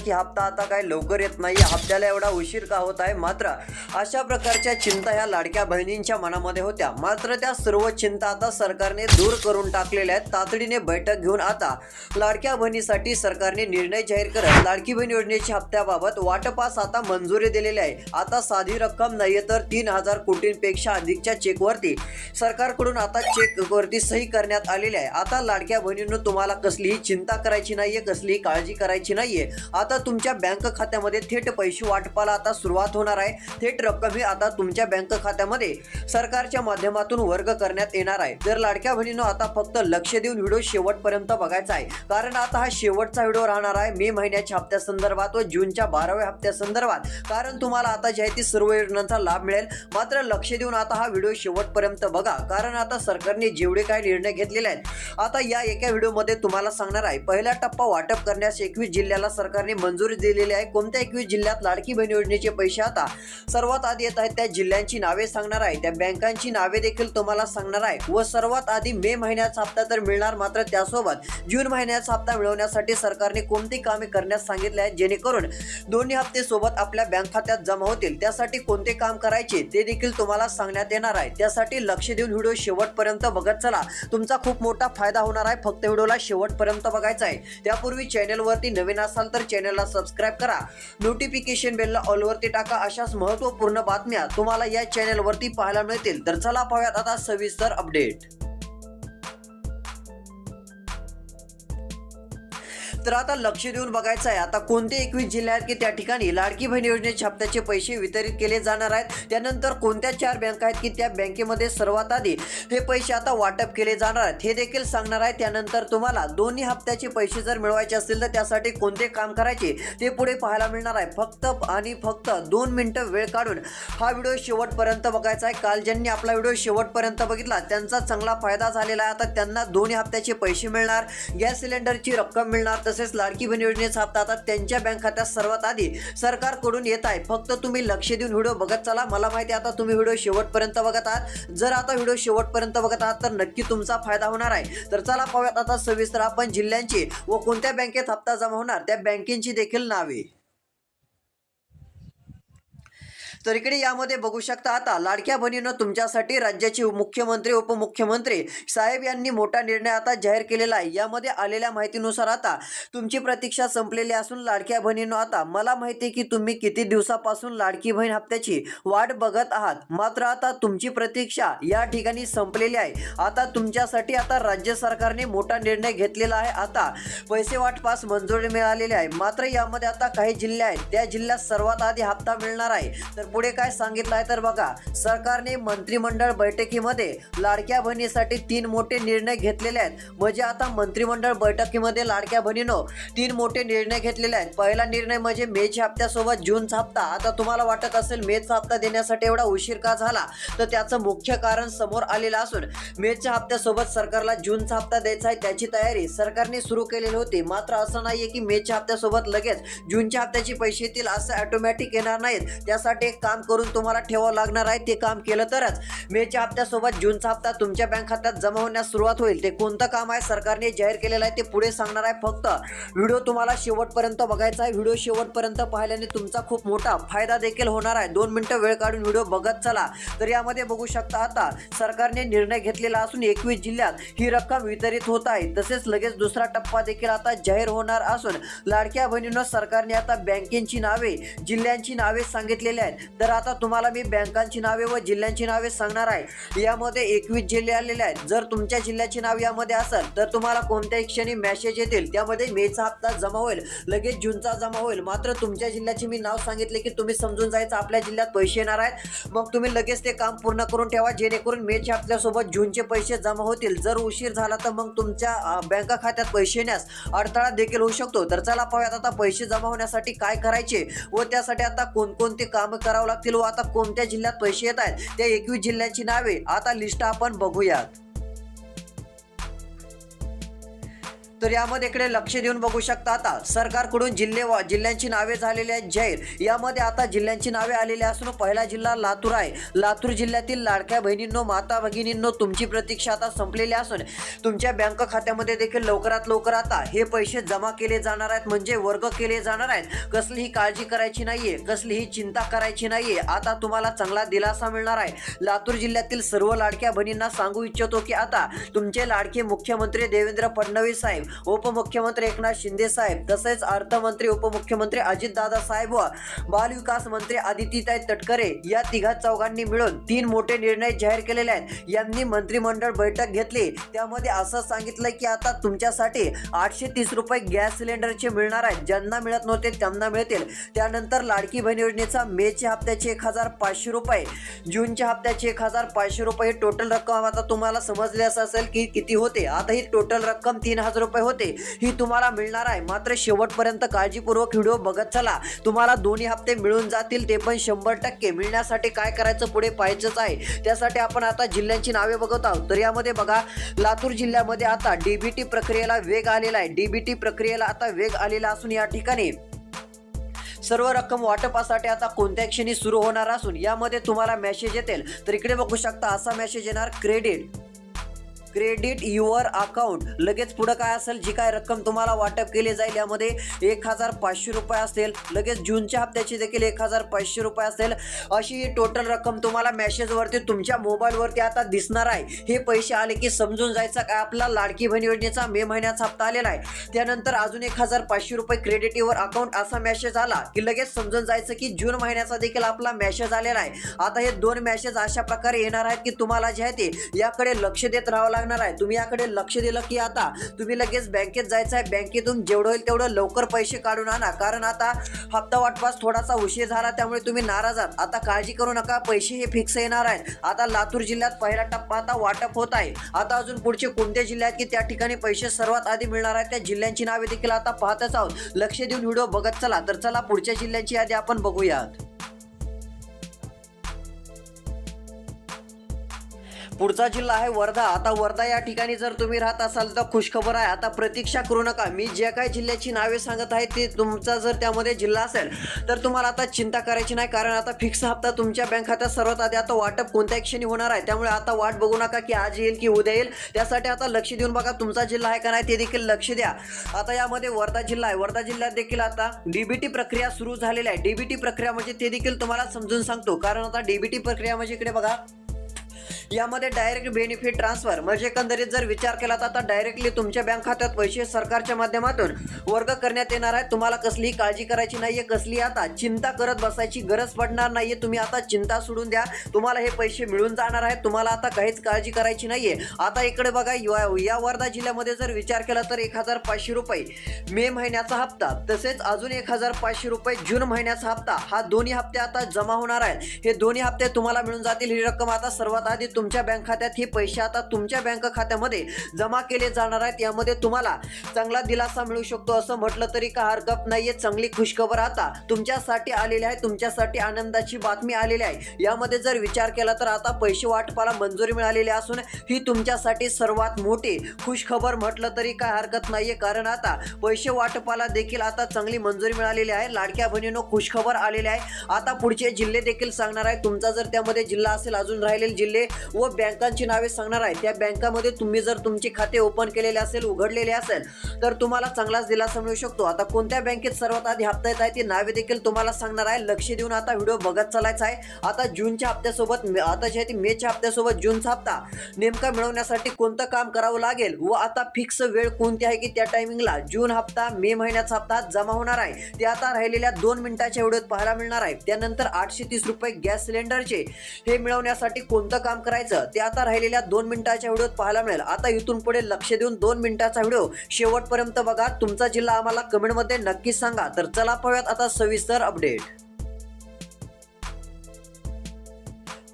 की हप्ता आता काय लवकर येत नाही हप्त्याला एवढा उशीर का होत आहे? मात्र अशा प्रकारच्या चिंता ह्या लाडक्या बहिणींच्या मनामध्ये होत्या. मात्र त्या सर्व चिंता आता सरकारने दूर करून टाकलेल्या आहेत. तातडीने बैठक घेऊन आता लाडक्या बहिणीसाठी सरकारने निर्णय जाहीर करत लाडकी बहीण योजनेच्या हप्त्याबाबत वाटपास आता मंजुरी दिलेली आहे. आता साधी रक्कम नाहीये तर तीन हजार कोटींपेक्षा अधिकच्या चेकवरती सरकारकडून आता चेकवरती सही करण्यात आलेली आहे. आता लाडक्या बहिणींनो तुम्हाला कसलीही चिंता करायची नाहीये कसलीही काळजी करायची नाहीये. आता तुमच्या बँक खात्यामध्ये थेट पैसे वाटपाला आता सुरुवात होणार आहे. थेट रक्कम ही आता तुमच्या बँक खात्यामध्ये सरकारच्या माध्यमातून वर्ग करण्यात येणार आहे. तर लाडक्या बहिणीनं आता फक्त लक्ष देऊन व्हिडिओ शेवटपर्यंत बघायचा आहे. कारण आता हा शेवटचा व्हिडिओ राहणार आहे मे महिन्याच्या हप्त्यासंदर्भात व जूनच्या बाराव्या हप्त्या संदर्भात कारण तुम्हाला आता जे आहे ती सर्व योजनांचा लाभ मिळेल. मात्र लक्ष देऊन आता हा व्हिडिओ शेवटपर्यंत बघा. कारण आता सरकारने जेवढे काही निर्णय घेतलेले आहेत आता या एका व्हिडिओमध्ये तुम्हाला सांगणार आहे. पहिला टप्पा वाटप करण्यास एकवीस जिल्ह्याला सरकारने मंजुरी दिलेली आहे. कोणत्या एकवीस जिल्ह्यात लाडकी बहीण योजनेचे पैसे आता सर्वात आधी येत आहेत त्या जिल्ह्यांची नावे सांगणार आहे. त्या बँकांची नावे देखील तुम्हाला सांगणार आहे. व सर्वात आधी मे महिन्याचा हप्ता तर मिळणार मात्र त्यासोबत जून महिन्याचा हप्ता मिळवण्यासाठी सरकारने कोणती कामे करण्यास सांगितले आहेत जेणेकरून दोन्ही हप्ते सोबत आपल्या बँक खात्यात जमा होतील. त्यासाठी कोणते काम करायचे ते देखील तुम्हाला सांगण्यात येणार आहे. त्यासाठी लक्ष देऊन व्हिडिओ शेवटपर्यंत बघत चला. तुमचा खूप मोठा फायदा होणार आहे. फक्त व्हिडिओला शेवटपर्यंत बघायचा आहे. त्यापूर्वी चॅनलवरती नवीन असाल तर चॅनल चॅनलला सबस्क्राईब करा. नोटिफिकेशन बेलला ऑलवरती टाका. अशाच महत्त्वपूर्ण बातम्या तुम्हाला या चॅनलवरती पाहायला मिळतील. तर चला पाहूयात आता सविस्तर अपडेट तर आता लक्ष देऊन बघायचं आहे आता कोणते एकवीस जिल्हे आहेत की त्या ठिकाणी लाडकी बहीण योजनेच्या हप्त्याचे पैसे वितरित केले जाणार आहेत? त्यानंतर कोणत्या चार बँका आहेत की त्या बँकेमध्ये सर्वात आधी हे पैसे आता वाटप केले जाणार आहेत? हे देखील सांगणार आहे. त्यानंतर तुम्हाला दोन्ही हप्त्याचे पैसे जर मिळवायचे असतील तर त्यासाठी कोणते काम करायचे ते पुढे पाहायला मिळणार आहे. फक्त आणि फक्त दोन मिनटं वेळ काढून हा व्हिडिओ शेवटपर्यंत बघायचा आहे. काल ज्यांनी आपला व्हिडिओ शेवटपर्यंत बघितला त्यांचा चांगला फायदा झालेला आहे. आता त्यांना दोन्ही हप्त्याचे पैसे मिळणार गॅस सिलेंडरची रक्कम मिळणार तसेच लाडकी बहीण योजनेचा हप्ता आता त्यांच्या बँक खात्यात सर्वात आधी सरकारकडून येत आहे. फक्त तुम्ही लक्ष देऊन व्हिडिओ बघत चला. मला माहिती आहे आता तुम्ही व्हिडिओ शेवटपर्यंत बघत आहात. जर आता व्हिडिओ शेवटपर्यंत बघत आहात तर नक्की तुमचा फायदा होणार आहे. तर चला पाहूयात आता सविस्तर आपण जिल्ह्यांची व कोणत्या बँकेत हप्ता जमा होणार त्या बँकेची देखील नावे. तर इकडे यामध्ये बघू शकता आता लाडक्या बहिणीनं तुमच्यासाठी राज्याचे मुख्यमंत्री उपमुख्यमंत्री साहेब यांनी मोठा निर्णय आता जाहीर केलेला आहे. यामध्ये आलेल्या माहितीनुसार आता तुमची प्रतीक्षा संपलेली असून लाडक्या बहिणीनं आता मला माहिती आहे की तुम्ही किती दिवसापासून लाडकी बहीण हप्त्याची वाट बघत आहात. मात्र आता तुमची प्रतीक्षा या ठिकाणी संपलेली आहे. आता तुमच्यासाठी आता राज्य सरकारने मोठा निर्णय घेतलेला आहे. आता पैसे वाटपास मंजुरी मिळालेली आहे. मात्र यामध्ये आता काही जिल्हे आहेत. त्या जिल्ह्यात सर्वात आधी हप्ता मिळणार आहे. तर पुढे काय सांगितलं आहे तर बघा सरकारने मंत्रिमंडळ बैठकीमध्ये लाडक्या बहिणीसाठी तीन मोठे निर्णय घेतलेले आहेत. म्हणजे आता मंत्रिमंडळ बैठकीमध्ये लाडक्या बहिणीनो तीन मोठे निर्णय घेतलेले आहेत. पहिला निर्णय म्हणजे मेच्या हप्त्यासोबत जूनचा हप्ता. आता तुम्हाला वाटत असेल मेचा हप्ता देण्यासाठी एवढा उशीर का झाला? तर त्याचं मुख्य कारण समोर आलेलं असून मेच्या हप्त्यासोबत सरकारला जूनचा हप्ता द्यायचा आहे त्याची तयारी सरकारने सुरू केलेली होती. मात्र असं नाहीये की मेच्या हप्त्यासोबत लगेच जूनच्या हप्त्याचे पैसे येतील असं ऑटोमॅटिक येणार नाहीत. त्यासाठी एक काम करून तुम्हाला ठेवावं लागणार आहे ते काम केलं तरच. मेच्या हप्त्यासोबत जूनचा हप्ता तुमच्या बँक खात्यात जमा होण्यास सुरुवात होईल. ते कोणतं काम आहे सरकारने जाहीर केलेलं आहे ते पुढे सांगणार आहे फक्त. व्हिडिओ तुम्हाला शेवटपर्यंत बघायचा आहे. व्हिडिओ शेवटपर्यंत पाहिल्याने तुमचा खूप मोठा फायदा देखील होणार आहे. दोन मिनिटं वेळ काढून व्हिडिओ बघत चला. तर यामध्ये बघू शकता आता सरकारने निर्णय घेतलेला असून एकवीस जिल्ह्यात ही रक्कम वितरित होत आहे. तसेच लगेच दुसरा टप्पा देखील आता जाहीर होणार असून लाडक्या बहिणीनं सरकारने आता बँकेची नावे जिल्ह्यांची नावे सांगितलेली आहेत. तर आता तुम्हाला मी बँकांची नावे व जिल्ह्यांची नावे सांगणार आहे. यामध्ये एकवीस जिल्हे आलेले आहेत. जर तुमच्या जिल्ह्याचे नाव यामध्ये असेल तर तुम्हाला कोणत्याही क्षणी मेसेज येतील. त्यामध्ये मेचा हप्ता जमा होईल. लगेच जूनचा जमा होईल. मात्र तुमच्या जिल्ह्याचे मी नाव सांगितले की तुम्ही समजून जायचं. आपल्या जिल्ह्यात पैसे येणार आहेत. मग तुम्ही लगेच ते काम पूर्ण करून ठेवा. जेणेकरून मेच्या हप्त्यासोबत जूनचे पैसे जमा होतील. जर उशीर झाला तर मग तुमच्या बँक बँका खात्यात पैसे येण्यास अडथळा देखील होऊ शकतो. तर चला पाहूयात आता पैसे जमा होण्यासाठी काय करायचे व त्यासाठी आता कोणकोणते कामं करावं लागतील व आता कोणत्या जिल्ह्यात पैसे येत आहेत त्या एकवीस जिल्ह्यांची नावे आता लिस्ट आपण बघूयात. तर यामध्ये इकडे लक्ष देऊन बघू शकता आता सरकारकडून जिल्हे वा- जिल्ह्यांची नावे झालेली आहेत. जाहीर यामध्ये आता जिल्ह्यांची नावे आलेली असून पहिला जिल्हा लातूर आहे. लातूर जिल्ह्यातील लाडक्या बहिणींनो माता भगिनींनो तुमची प्रतीक्षा आता संपलेली असून तुमच्या बँक खात्यामध्ये देखील लवकरात लवकर आता हे पैसे जमा केले जाणार आहेत. म्हणजे वर्ग केले जाणार आहेत. कसलीही काळजी करायची नाहीये. कसलीही चिंता करायची नाहीये. आता तुम्हाला चांगला दिलासा मिळणार आहे. लातूर जिल्ह्यातील सर्व लाडक्या बहिणींना सांगू इच्छितो की आता तुमचे लाडके मुख्यमंत्री देवेंद्र फडणवीस साहेब उपमुख्यमंत्री एकनाथ शिंदे साहेब तसेच अर्थमंत्री उपमुख्यमंत्री अजितदादा साहेब व बालविकास मंत्री आदित्यताई तटकरे या तिघा चौघांनी मिळून तीन मोठे निर्णय जाहीर केलेले आहेत. यांनी मंत्रिमंडळ बैठक घेतली. त्यामध्ये असं सांगितलं की आता तुमच्यासाठी आठशे तीस रुपये गॅस सिलेंडरचे मिळणार आहेत. ज्यांना मिळत नव्हते त्यांना मिळतील. त्यानंतर लाडकी बहीण योजनेचा मेच्या हप्त्याचे एक हजार पाचशे रुपये जूनच्या हप्त्याचे एक हजार पाचशे रुपये टोटल रक्कम आता तुम्हाला समजले असं असेल की किती होते. आता ही टोटल रक्कम तीन हजार रुपये होते. ही तुम्हाला मिळणार आहे. मात्र शेवटपर्यंत काळजीपूर्वक व्हिडिओ बघत चला. तुम्हाला दोन्ही हप्ते मिळून जातील ते पण शंभर टक्के. मिळण्यासाठी काय करायचं पुढे पाहायचंच आहे. त्यासाठी आपण आता जिल्ह्यांची नावे बघत आहोत. तर यामध्ये बघा लातूर जिल्ह्यामध्ये आता डीबीटी प्रक्रियेला वेग आलेला आहे. डीबीटी प्रक्रियेला आता वेग आलेला असून या ठिकाणी सर्व रक्कम वाटपासाठी आता कोणत्या क्षणी सुरू होणार असून यामध्ये तुम्हाला मेसेज येतील. तर इकडे बघू शकता असा मेसेज येणार. Credit credit your account. लगेच पुढं काय असेल जी काय रक्कम तुम्हाला वाटप केली जाईल यामध्ये एक हजार पाचशे रुपये असेल लगेच जूनच्या हप्त्याची देखील एक हजार पाचशे रुपये असेल अशी ही टोटल रक्कम तुम्हाला मेसेजवरती तुमच्या मोबाईलवरती आता दिसणार आहे. हे पैसे आले की समजून जायचं काय आपला लाडकी बहीण योजनेचा मे महिन्याचा हप्ता आलेला आहे. त्यानंतर अजून एक हजार पाचशे रुपये क्रेडिट युअर अकाउंट असा मेसेज आला की लगेच समजून जायचं की जून महिन्याचा देखील आपला मेसेज आलेला आहे. आता हे दोन मेसेज अशा प्रकारे येणार आहेत की तुम्हाला जे आहे ते याकडे लक्ष देत राहावं लागणार आहे? तुम्ही याकडे लक्ष दिलं की आता तुम्ही लगेच बँकेत जायचं आहे. बँकेतून जेवढं होईल तेवढं लवकर पैसे काढून आणा. कारण आता हप्ता वाटपास थोडासा उशीर झाला त्यामुळे तुम्ही नाराज आहात. आता काळजी करू नका पैसे हे फिक्स येणार आहेत. आता लातूर जिल्ह्यात पहिला टप्पा आता वाटप होत आहे. आता अजून पुढचे कोणते जिल्हे आहेत की त्या ठिकाणी पैसे सर्वात आधी मिळणार आहेत त्या जिल्ह्यांची नावे देखील आता पाहतच आहोत. लक्ष देऊन व्हिडिओ बघत चला. तर चला पुढच्या जिल्ह्यांची यादी आपण बघूयात. पुढचा जिल्हा आहे वर्धा. आता वर्धा या ठिकाणी जर तुम्ही राहत असाल तर खुशखबर आहे. आता प्रतीक्षा करू नका. मी ज्या काही जिल्ह्याची नावे सांगत आहे ते तुमचा जर त्यामध्ये जिल्हा असेल तर तुम्हाला आता चिंता करायची नाही. कारण आता फिक्स हप्ता तुमच्या बँक खात्यात सर्वात आधी आता वाटप कोणत्या क्षणी होणार आहे. त्यामुळे आता वाट बघू नका की आज येईल की उद्या येईल. त्यासाठी आता लक्ष देऊन बघा तुमचा जिल्हा आहे का नाही ते देखील लक्ष द्या. आता यामध्ये वर्धा जिल्हा आहे. वर्धा जिल्ह्यात देखील आता डीबीटी प्रक्रिया सुरू झालेली आहे. डीबीटी प्रक्रिया म्हणजे ते देखील तुम्हाला समजून सांगतो. कारण आता डीबीटी प्रक्रिया म्हणजे इकडे बघा. यामध्ये डायरेक्ट बेनिफिट ट्रान्सफर म्हणजे एकंदरीत जर विचार केला तर आता डायरेक्टली तुमच्या बँक खात्यात पैसे सरकारच्या माध्यमातून वर्ग करण्यात येणार आहे तुम्हाला कसलीही काळजी करायची नाहीये कसली आता चिंता करत बसायची गरज पडणार नाहीये. तुम्ही आता चिंता सोडून द्या. तुम्हाला हे पैसे मिळून जाणार आहेत. तुम्हाला आता काहीच काळजी करायची नाहीये. आता इकडे बघा या या वर्धा जिल्ह्यामध्ये जर विचार केला तर एक हजार पाचशे रुपये मे महिन्याचा हप्ता तसेच अजून एक हजार पाचशे रुपये जून महिन्याचा हप्ता हा दोन्ही हप्ते आता जमा होणार आहेत. हे दोन्ही हप्ते तुम्हाला मिळून जातील. ही रक्कम आता सर्वात आधी तुमच्या बँक खात्यात हे पैसे आता तुमच्या बँक खात्यामध्ये जमा केले जाणार आहेत. यामध्ये तुम्हाला चांगला दिलासा मिळू शकतो असं म्हटलं तरी का हरकत नाहीये. चांगली खुशखबर आता तुमच्यासाठी आलेली आहे. तुमच्यासाठी आनंदाची बातमी आलेली आहे. यामध्ये जर विचार केला तर आता पैसे वाटपाला मंजुरी मिळालेली असून ही तुमच्यासाठी सर्वात मोठी खुशखबर म्हटलं तरी काय हरकत नाहीये. कारण आता पैसे वाटपाला देखील आता चांगली मंजुरी मिळालेली आहे. लाडक्या बहिणीनो खुशखबर आलेली आहे. आता पुढचे जिल्हे देखील सांगणार आहे. तुमचा जर त्यामध्ये जिल्हा असेल अजून राहिलेले जिल्हे व बँकांची नावे सांगणार आहे. त्या बँकामध्ये तुम्ही जर तुमचे खाते ओपन केलेले असेल उघडलेले असेल तर तुम्हाला चांगलाच दिलासा मिळू शकतो. आता कोणत्या बँकेत सर्वात आधी हप्ता येत आहे ती नावे देखील तुम्हाला सांगणार आहे. लक्ष देऊन आता व्हिडिओ बघत चालायचा आहे. आता जूनच्या हप्त्यासोबत आता जे आहे ती मेच्या हप्त्यासोबत जूनचा हप्ता नेमका मिळवण्यासाठी कोणतं काम करावं लागेल? व आता फिक्स वेळ कोणती आहे की त्या टायमिंगला? जून हप्ता मे महिन्याचा हप्ता जमा होणार आहे. ते आता राहिलेल्या दोन मिनिटाच्या व्हिडिओत पाहायला मिळणार आहे. त्यानंतर आठशे तीस रुपये गॅस सिलेंडरचे हे मिळवण्यासाठी कोणतं काम करायचं? ते आता राहिलेल्या दोन मिनिटाच्या व्हिडिओत पाहायला मिळेल. आता इथून पुढे लक्ष देऊन दोन मिनिटाचा व्हिडिओ शेवटपर्यंत बघा. तुमचा जिल्हा आम्हाला कमेंटमध्ये नक्कीच सांगा. तर चला पाहूयात आता सविस्तर अपडेट.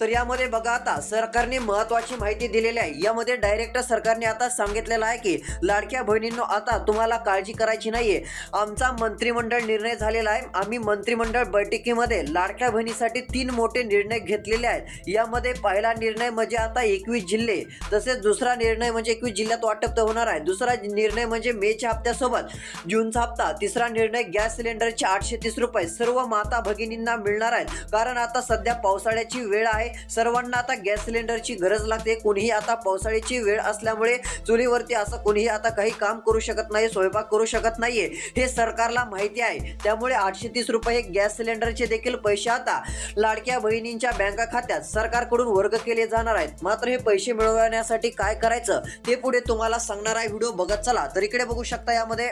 तर यामध्ये बघा आता सरकारने महत्वाची माहिती दिलेली आहे. यामध्ये डायरेक्ट सरकारने आता सांगितलेलं आहे की लाडक्या बहिणींनो आता तुम्हाला काळजी करायची नाहीये. आमचा मंत्रिमंडळ निर्णय झालेला आहे. आम्ही मंत्रिमंडळ बैठकीमध्ये लाडक्या बहिणीसाठी तीन मोठे निर्णय घेतलेले आहेत. यामध्ये पहिला निर्णय म्हणजे आता एकवीस जिल्हे तसेच दुसरा निर्णय म्हणजे एकवीस जिल्ह्यात वाटप तर होणार आहे. दुसरा निर्णय म्हणजे मेच्या हप्त्यासोबत जूनचा हप्ता तिसरा निर्णय गॅस सिलेंडरचे आठशे तीस रुपये. सर्व माता भगिनींना मिळणार आहेत कारण आता सध्या पावसाळ्याची वेळ आहे. सर्वांना आता गॅस सिलेंडरची गरज लागते. कोणीही आता पावसाळ्याची वेळ असल्यामुळे चुलीवरती असं कोणीही आता काही काम करू शकत नाही स्वयंपाक करू शकत नाहीये. हे सरकारला माहिती आहे. त्यामुळे आठशे तीस रुपये गॅस सिलेंडरचे देखील पैसे आता लाडक्या बहिणींच्या बँका खात्यात सरकारकडून वर्ग केले जाणार आहेत. मात्र हे पैसे मिळवण्यासाठी काय करायचं ते पुढे तुम्हाला सांगणार आहे. व्हिडिओ बघत चला. तर इकडे बघू शकता यामध्ये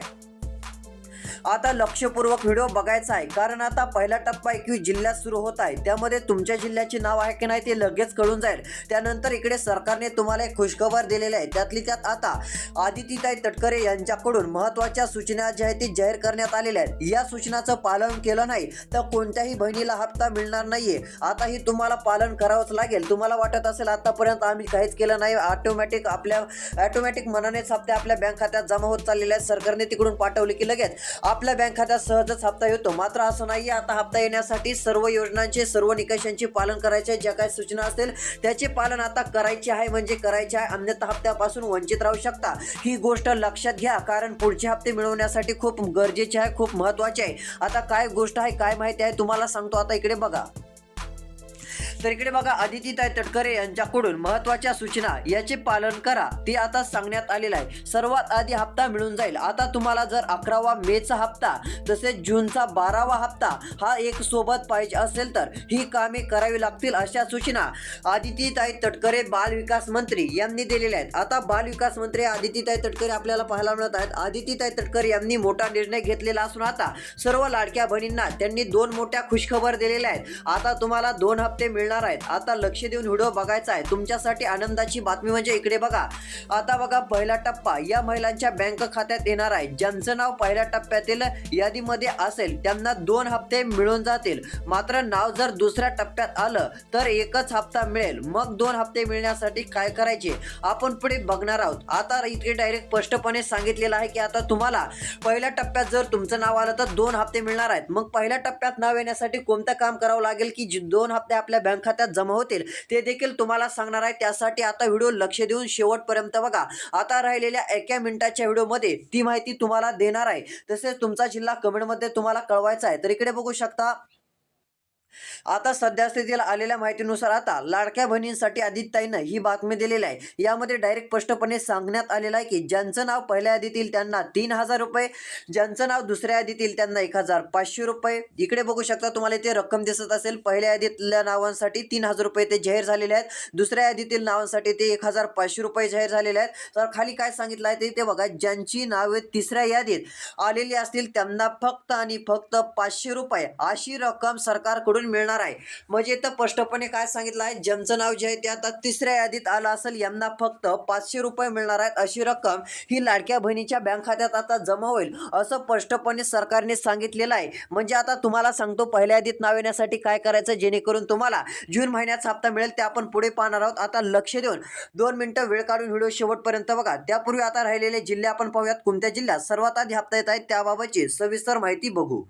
आता लक्षपूर्वक व्हिडिओ बघायचा आहे. कारण आता पहिला टप्पा एकवीस जिल्ह्यात सुरू होत आहे. त्यामध्ये तुमच्या जिल्ह्याचे नाव आहे की नाही ते लगेच कळून जाईल. त्यानंतर इकडे सरकारने तुम्हाला एक खुशखबर दिलेली आहे. त्यातली त्यात आता आदितीताई तटकरे यांच्याकडून महत्त्वाच्या सूचना ज्या आहेत ती जाहीर करण्यात आलेल्या आहेत. या सूचनाचं पालन केलं नाही तर कोणत्याही बहिणीला हप्ता मिळणार नाहीये. आता ही तुम्हाला पालन करावंच लागेल. तुम्हाला वाटत असेल आतापर्यंत आम्ही काहीच केलं नाही. ऑटोमॅटिक आपल्या ऑटोमॅटिक मनानेच हप्ते आपल्या बँक खात्यात जमा होत चाललेले आहेत. सरकारने तिकडून पाठवले की लगेच. आपल्या बँक खात्यात सहजच हप्ता येतो. मात्र असं नाही आता हप्ता येण्यासाठी सर्व योजनांचे सर्व निकषांचे पालन करायचे ज्या काही सूचना असतील त्याचे पालन आता करायचे आहे. म्हणजे करायचे आहे. अन्यथा हप्त्यापासून वंचित राहू शकता. ही गोष्ट लक्षात घ्या. कारण पुढचे हप्ते मिळवण्यासाठी खूप गरजेचे आहे. खूप महत्त्वाचे आहे. आता काय गोष्ट आहे काय माहिती आहे तुम्हाला सांगतो. आता इकडे बघा. तर इकडे बघा आदितीताई तटकरे यांच्याकडून महत्त्वाच्या सूचना याचे पालन करा. ते आता सांगण्यात आलेलं आहे. सर्वात आधी हप्ता मिळून जाईल. आता तुम्हाला जर अकरावा मेचा हप्ता तसेच जूनचा बारावा हप्ता हा एक सोबत पाहिजे असेल तर ही कामे करावी लागतील अशा सूचना आदितीताई तटकरे बाल विकास मंत्री यांनी दिलेल्या आहेत. आता बाल विकास मंत्री आदितीताई तटकरे आपल्याला पाहायला मिळत आहेत. आदितीताई तटकरे यांनी मोठा निर्णय घेतलेला असून आता सर्व लाडक्या बहिणींना त्यांनी दोन मोठ्या खुशखबर दिलेल्या आहेत. आता तुम्हाला दोन हप्ते मिळणार आहेत. आता लक्ष देऊन व्हिडिओ बघायचा आहे. तुमच्यासाठी आनंदाची बातमी म्हणजे इकडे बघा. आता बघा पहिला टप्पा. या महिलांच्या बँक खात्यात येणार आहे. ज्यांचं नाव पहिल्या टप्प्यातील यादीमध्ये असेल त्यांना दोन हप्ते मिळून जातील. मात्र नाव जर दुसऱ्या टप्प्यात आलं तर एकच हप्ता मिळेल. मग दोन हप्ते मिळण्यासाठी काय करायचे? आपण पुढे बघणार आहोत. आता इथे डायरेक्ट स्पष्टपणे सांगितलेलं आहे की आता तुम्हाला पहिल्या टप्प्यात जर तुमचं नाव आलं तर दोन हप्ते मिळणार आहेत. मग पहिल्या टप्प्यात नाव येण्यासाठी कोणतं काम करावं लागेल की दोन हप्ते आपल्या बँक खात्यात जमा होतील. ते देखील तुम्हाला सांगणार आहे. त्यासाठी आता व्हिडिओ लक्ष देऊन शेवटपर्यंत बघा. आता राहिलेल्या एका मिनिटाच्या व्हिडिओमध्ये ती माहिती तुम्हाला देणार आहे. तसेच तुमचा जिल्हा कमेंटमध्ये तुम्हाला कळवायचा आहे. तर इकडे बघू शकता. आता सध्या स्थितीला आलेल्या माहितीनुसार आता लाडक्या बहिणींसाठी आदित्यानं ही बातमी दिलेली आहे. यामध्ये डायरेक्ट स्पष्टपणे सांगण्यात आलेलं आहे की ज्यांचं नाव पहिल्या यादीत येईल त्यांना तीन हजार रुपये ज्यांचं नाव दुसऱ्या यादीत येईल त्यांना एक हजार पाचशे रुपये. इकडे बघू शकता तुम्हाला इथे रक्कम दिसत असेल. पहिल्या यादीतल्या नावांसाठी तीन हजार रुपये ते जाहीर झालेले आहेत. दुसऱ्या यादीतील नावांसाठी ते एक हजार पाचशे रुपये जाहीर झालेले आहेत. तर खाली काय सांगितलं आहे ते ते बघा. ज्यांची नावे तिसऱ्या यादीत आलेली असतील त्यांना फक्त आणि फक्त पाचशे रुपये अशी रक्कम सरकारकडून मिळणार आहे. म्हणजे इथं स्पष्टपणे काय सांगितलं आहे? ज्यांचं नाव जे आहे ते आता तिसऱ्या यादीत आलं असेल यांना फक्त पाचशे रुपये मिळणार आहेत. अशी रक्कम ही लाडक्या बहिणीच्या बँक खात्यात आता जमा होईल असं स्पष्टपणे सरकारने सांगितलेलं आहे. म्हणजे आता तुम्हाला सांगतो पहिल्या यादीत नाव येण्यासाठी काय करायचं जेणेकरून तुम्हाला जून महिन्याचा हप्ता मिळेल ते आपण पुढे पाहणार आहोत. आता लक्ष देऊन दोन मिनिटं वेळ काढून व्हिडिओ शेवटपर्यंत बघा. त्यापूर्वी आता राहिलेले जिल्हे आपण पाहूयात. कोणत्या जिल्ह्यात सर्वात आधी हप्ता येत आहेत त्याबाबतची सविस्तर माहिती बघू.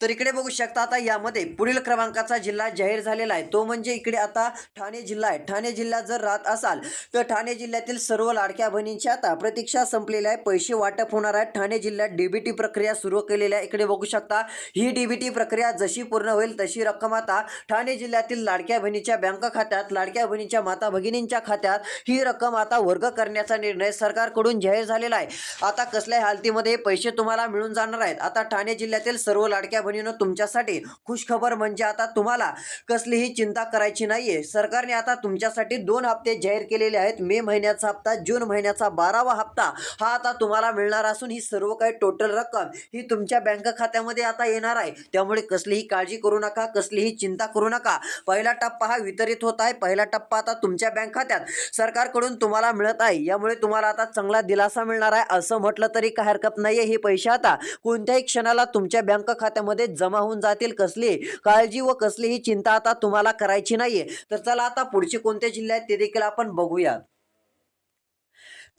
तर इकडे बघू शकता आता यामध्ये पुढील क्रमांकाचा जिल्हा जाहीर झालेला आहे. तो म्हणजे इकडे आता ठाणे जिल्हा आहे. ठाणे जिल्ह्यात जर राहत असाल तर ठाणे जिल्ह्यातील सर्व लाडक्या बहिणींची आता प्रतीक्षा संपलेल्या आहे. पैसे वाटप होणार आहे. ठाणे जिल्ह्यात डीबीटी प्रक्रिया सुरू केलेली आहे. इकडे बघू शकता ही डीबीटी प्रक्रिया जशी पूर्ण होईल तशी रक्कम आता ठाणे जिल्ह्यातील लाडक्या बहिणीच्या बँक खात्यात लाडक्या बहिणीच्या माता भगिनींच्या खात्यात ही रक्कम आता वर्ग करण्याचा निर्णय सरकारकडून जाहीर झालेला आहे. आता कसल्याही हालतीमध्ये पैसे तुम्हाला मिळून जाणार आहेत. आता ठाणे जिल्ह्यातील सर्व लाडक्या बहिणीनं तुमच्यासाठी खुशखबर म्हणजे आता तुम्हाला कसलीही चिंता करायची नाहीये. सरकारने आता तुमच्यासाठी दोन हप्ते जाहीर केलेले आहेत. मे महिन्याचा हप्ता जून महिन्याचा बारावा हप्ता हा आता तुम्हाला मिळणार असून ही सर्व काही टोटल रक्कम ही तुमच्या बँक खात्यामध्ये आता येणार आहे. त्यामुळे कसलीही काळजी करू नका कसलीही चिंता करू नका. पहिला टप्पा हा वितरित होत आहे. पहिला टप्पा आता तुमच्या बँक खात्यात. सरकारकडून तुम्हाला मिळत आहे. यामुळे तुम्हाला आता चांगला दिलासा मिळणार आहे. असं म्हटलं तरी काय हरकत नाहीये. हे पैसे आता कोणत्याही क्षणाला तुमच्या बँक खात्यामध्ये खात्यामध्ये जमा होऊन जातील कसली? काळजी व कसलीही चिंता आता तुम्हाला करायची नाहीये. तर चला आता पुढचे कोणते जिल्हे आहेत ते देखील आपण बघूयात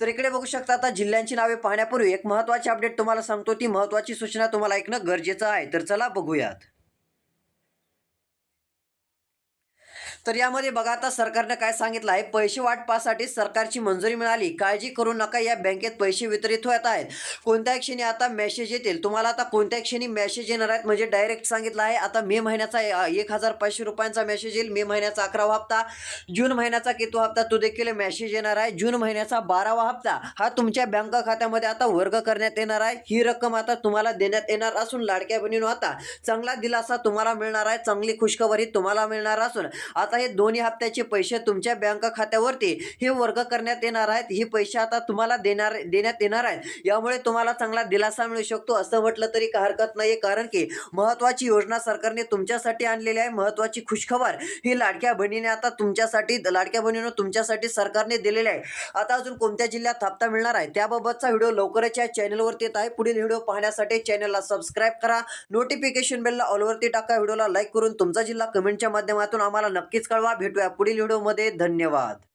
तर इकडे बघू शकता आता जिल्ह्यांची नावे पाहण्यापूर्वी एक महत्वाची अपडेट तुम्हाला सांगतो. ती महत्वाची सूचना तुम्हाला ऐकणं गरजेचं आहे. तर चला बघूयात. तर यामध्ये बघा आता सरकारनं काय सांगितलं आहे पैसे वाटपासाठी सरकारची मंजुरी मिळाली. काळजी करू नका या बँकेत पैसे वितरित होत आहेत. कोणत्याही क्षणी आता मेसेज येतील. तुम्हाला आता कोणत्याही क्षणी मेसेज येणार आहेत म्हणजे डायरेक्ट सांगितलं आहे. आता मे महिन्याचा एक हजार पाचशे रुपयांचा मेसेज येईल. मे महिन्याचा अकरावा हप्ता जून महिन्याचा कितवा हप्ता तो देखील मेसेज येणार आहे. जून महिन्याचा बारावा हप्ता हा तुमच्या बँक खात्यामध्ये आता वर्ग करण्यात येणार आहे. ही रक्कम आता तुम्हाला देण्यात येणार असून लाडक्या बहिणीनो आता चांगला दिलासा तुम्हाला मिळणार आहे. चांगली खुशखबरी तुम्हाला मिळणार असून. आता आता हे दोन्ही हप्त्याचे पैसे तुमच्या बँक खात्यावरती हे वर्ग करण्यात येणार आहेत. ही पैसे आता तुम्हाला देणार देण्यात येणार आहेत. यामुळे तुम्हाला चांगला दिलासा मिळू शकतो. असं म्हटलं तरी का हरकत नाही कारण की महत्वाची योजना सरकारने तुमच्यासाठी आणलेली आहे. महत्वाची खुशखबर ही लाडक्या बहिणीने आता तुमच्यासाठी लाडक्या बहिणीनं तुमच्यासाठी सरकारने दिलेली आहे. आता अजून कोणत्या जिल्ह्यात हप्ता मिळणार आहे? त्याबाबतचा व्हिडिओ लवकरच या चॅनलवरती येत आहे. पुढील व्हिडिओ पाहण्यासाठी चॅनलला सबस्क्राईब करा. नोटिफिकेशन बेलला ऑलवरती टाका. व्हिडिओला लाईक करून तुमचा जिल्हा कमेंटच्या माध्यमातून आम्हाला नक्की नक्कीच कळवा. भेटूया पुढील व्हिडिओमध्ये. धन्यवाद.